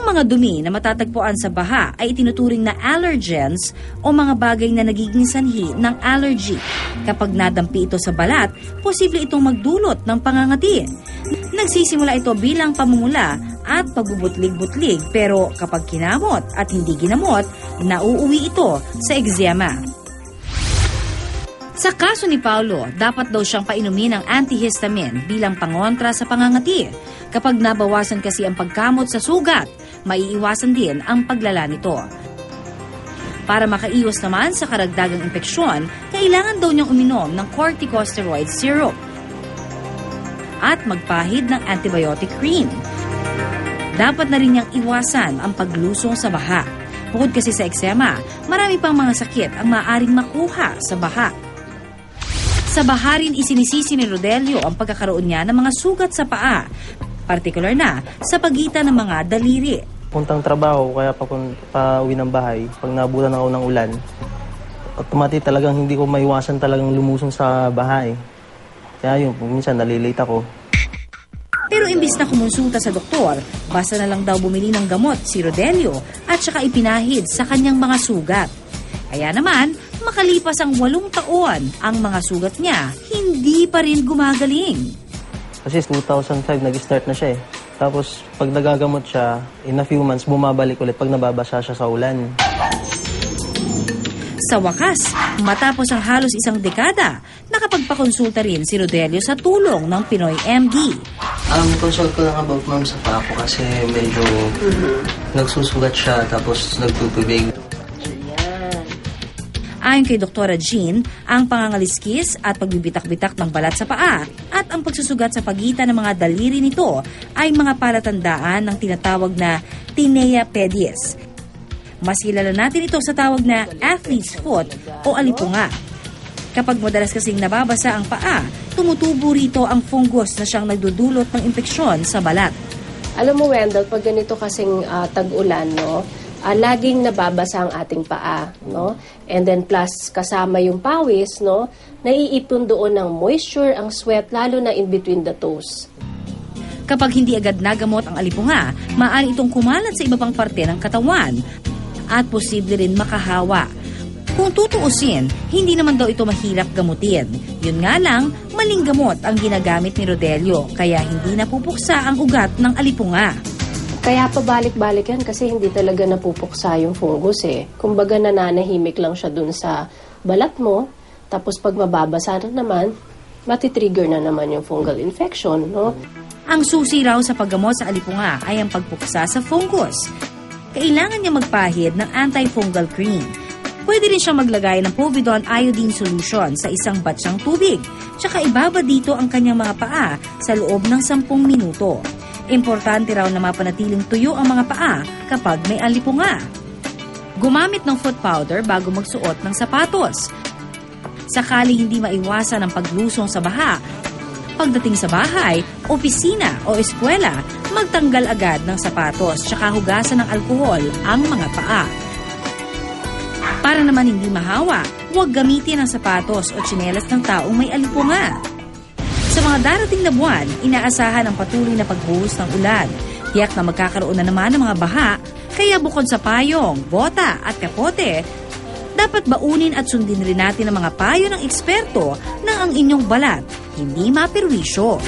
Ang mga dumi na matatagpuan sa baha ay itinuturing na allergens o mga bagay na nagiging sanhi ng allergy. Kapag nadampi ito sa balat, posible itong magdulot ng pangangati. Nagsisimula ito bilang pamumula at pagbubutlig-butlig pero kapag kinamot at hindi ginamot, nauuwi ito sa eczema. Sa kaso ni Paulo, dapat daw siyang painumin ng antihistamine bilang pangontra sa pangangati. Kapag nabawasan kasi ang pagkamot sa sugat, maiiwasan din ang paglala nito. Para makaiwas naman sa karagdagang impeksyon, kailangan daw niyang uminom ng corticosteroid syrup at magpahid ng antibiotic cream. Dapat na rin niyang iwasan ang paglusong sa baha. Bukod kasi sa eksema, marami pang mga sakit ang maaaring makuha sa baha. Sa baha rin isinisisi ni Rodelio ang pagkakaroon niya ng mga sugat sa paa, partikular na sa pagitan ng mga daliri. Puntang trabaho, kaya pa kung pauwi ng bahay, pag nabutan ako ng ulan, automatic talagang hindi ko maiwasan talagang lumusong sa bahay. Kaya yun, minsan nalilate ako. Pero imbis na kumonsulta sa doktor, basta na lang daw bumili ng gamot si Rodelio at saka ipinahid sa kanyang mga sugat. Kaya naman, makalipas ang walong taon, ang mga sugat niya hindi pa rin gumagaling. Kasi 2005 nag-start na siya eh. Tapos pag nagagamot siya, in a few months bumabalik ulit pag nababasa siya sa ulan. Sa wakas, matapos ang halos isang dekada, nakapagpakonsulta rin si Rodelio sa tulong ng Pinoy MD. Um, consult ko lang about ma'am sa paa ko kasi medyo nagsusugat siya tapos nagtutubig. Ayon kay Dr. Jean, ang pangangaliskis at pagbibitak-bitak ng balat sa paa at ang pagsusugat sa pagitan ng mga daliri nito ay mga palatandaan ng tinatawag na tinea pedis. Mas kilala natin ito sa tawag na athlete's foot o alipunga. Kapag madalas kasing nababasa ang paa, tumutubo rito ang fungus na siyang nagdudulot ng impeksyon sa balat. Alam mo, Wendell, pag ganito kasing ah, tag-ulan, no, ah, laging nababasa ang ating paa, no? And then plus kasama yung pawis, no? Naiipon doon ng moisture, ang sweat, lalo na in between the toes. Kapag hindi agad nagamot ang alipunga, maaari itong kumalat sa iba pang parte ng katawan at posible rin makahawa. Kung tutuusin, hindi naman daw ito mahirap gamutin. Yun nga lang, maling gamot ang ginagamit ni Rodelio, kaya hindi napupuksa ang ugat ng alipunga. Kaya pabalik-balik yan kasi hindi talaga napupuksa yung fungus eh. Kumbaga nananahimik lang siya dun sa balat mo, tapos pag mababasa na naman, matitrigger na naman yung fungal infection, no? Ang susi raw sa paggamot sa alipunga ay ang pagpuksa sa fungus. Kailangan niya magpahid ng antifungal cream. Pwede rin siyang maglagay ng povidone iodine solution sa isang batch ng tubig. Tsaka ibaba dito ang kanyang mga paa sa loob ng 10 minuto. Importante raw na mapanatiling tuyo ang mga paa kapag may alipunga. Gumamit ng foot powder bago magsuot ng sapatos. Sakali hindi maiwasan ang paglusong sa baha, pagdating sa bahay, opisina o eskwela, magtanggal agad ng sapatos tsaka hugasan ng alkohol ang mga paa. Para naman hindi mahawa, huwag gamitin ang sapatos o tsinelas ng taong may alipunga. Sa mga darating na buwan, inaasahan ang patuloy na pagbuhos ng ulan. Tiyak na magkakaroon na naman ng mga baha, kaya bukod sa payong, bota at kapote, dapat baunin at sundin rin natin ang mga payo ng eksperto na ang inyong balat hindi maperwisyo.